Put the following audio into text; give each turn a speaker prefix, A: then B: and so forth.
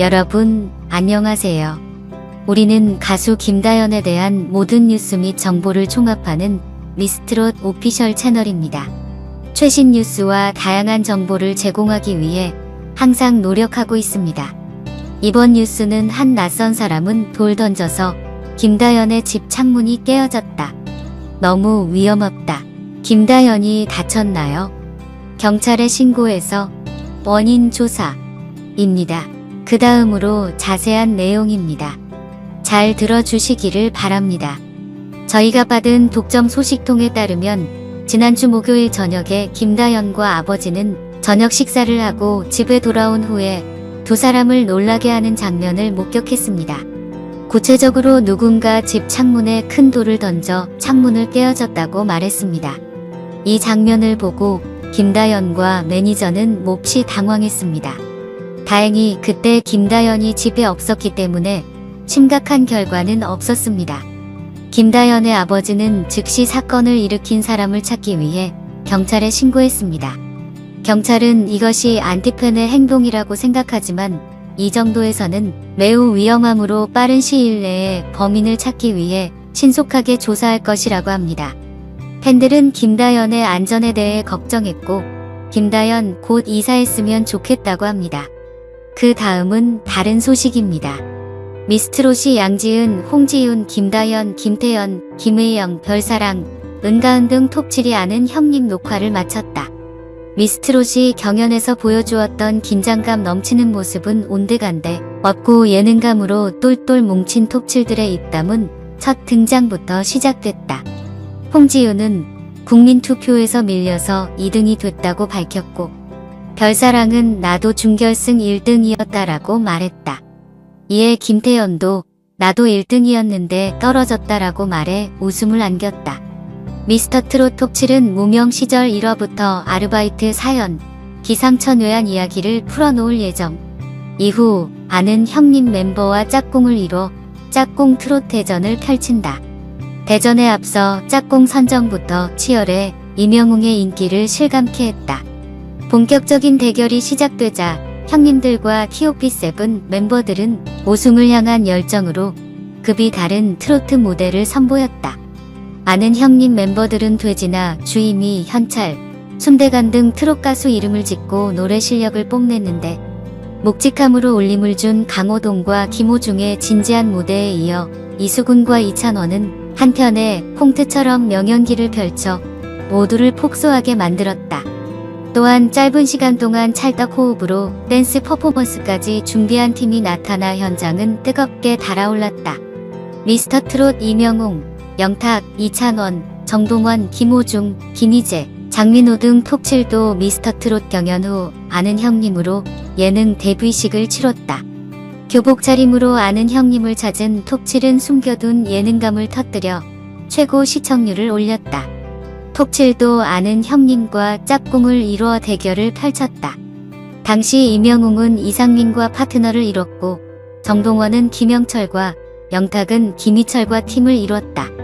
A: 여러분, 안녕하세요. 우리는 가수 김다연에 대한 모든 뉴스 및 정보를 총합하는 미스트롯 오피셜 채널입니다. 최신 뉴스와 다양한 정보를 제공하기 위해 항상 노력하고 있습니다. 이번 뉴스는 한 낯선 사람은 돌 던져서 김다연의 집 창문이 깨어졌다. 너무 위험하다. 김다연이 다쳤나요? 경찰에 신고해서 원인 조사입니다. 그 다음으로 자세한 내용입니다. 잘 들어주시기를 바랍니다. 저희가 받은 독점 소식통에 따르면 지난주 목요일 저녁에 김다연과 아버지는 저녁 식사를 하고 집에 돌아온 후에 두 사람을 놀라게 하는 장면을 목격했습니다. 구체적으로 누군가 집 창문에 큰 돌을 던져 창문을 깨어졌다고 말했습니다. 이 장면을 보고 김다연과 매니저는 몹시 당황했습니다. 다행히 그때 김다연이 집에 없었기 때문에 심각한 결과는 없었습니다. 김다연의 아버지는 즉시 사건을 일으킨 사람을 찾기 위해 경찰에 신고했습니다. 경찰은 이것이 안티팬의 행동이라고 생각하지만 이 정도에서는 매우 위험하므로 빠른 시일 내에 범인을 찾기 위해 신속하게 조사할 것이라고 합니다. 팬들은 김다연의 안전에 대해 걱정했고 김다연 곧 이사했으면 좋겠다고 합니다. 그 다음은 다른 소식입니다. 미스트롯이 양지은, 홍지윤, 김다연, 김태연, 김혜영, 별사랑, 은가은 등 톱7이 아는 형님 녹화를 마쳤다. 미스트롯이 경연에서 보여주었던 긴장감 넘치는 모습은 온데간데 없고 예능감으로 똘똘 뭉친 톱7들의 입담은 첫 등장부터 시작됐다. 홍지윤은 국민투표에서 밀려서 2등이 됐다고 밝혔고 별사랑은 나도 준결승 1등이었다라고 말했다. 이에 김태연도 나도 1등이었는데 떨어졌다라고 말해 웃음을 안겼다. 미스터 트롯 톱7은 무명 시절 1화부터 아르바이트 사연, 기상천외한 이야기를 풀어놓을 예정. 이후 아는 형님 멤버와 짝꿍을 이뤄 짝꿍 트롯 대전을 펼친다. 대전에 앞서 짝꿍 선정부터 치열해 이명웅의 인기를 실감케 했다. 본격적인 대결이 시작되자 형님들과 TOP7 멤버들은 우승을 향한 열정으로 급이 다른 트로트 무대를 선보였다. 아는 형님 멤버들은 돼지나 주이미, 현찰, 순대간 등 트롯 가수 이름을 짓고 노래 실력을 뽐냈는데 묵직함으로 울림을 준 강호동과 김호중의 진지한 무대에 이어 이수근과 이찬원은 한편에 콩트처럼 명연기를 펼쳐 모두를 폭소하게 만들었다. 또한 짧은 시간 동안 찰떡 호흡으로 댄스 퍼포먼스까지 준비한 팀이 나타나 현장은 뜨겁게 달아올랐다. 미스터 트롯 이명웅, 영탁, 이찬원, 정동원, 김호중, 김희재, 장민호 등 톱7도 미스터 트롯 경연 후 아는 형님으로 예능 데뷔식을 치렀다. 교복 차림으로 아는 형님을 찾은 톱7은 숨겨둔 예능감을 터뜨려 최고 시청률을 올렸다. 톱7도 아는 형님과 짝꿍을 이루어 대결을 펼쳤다. 당시 이명웅은 이상민과 파트너를 이뤘고 정동원은 김영철과 영탁은 김희철과 팀을 이뤘다.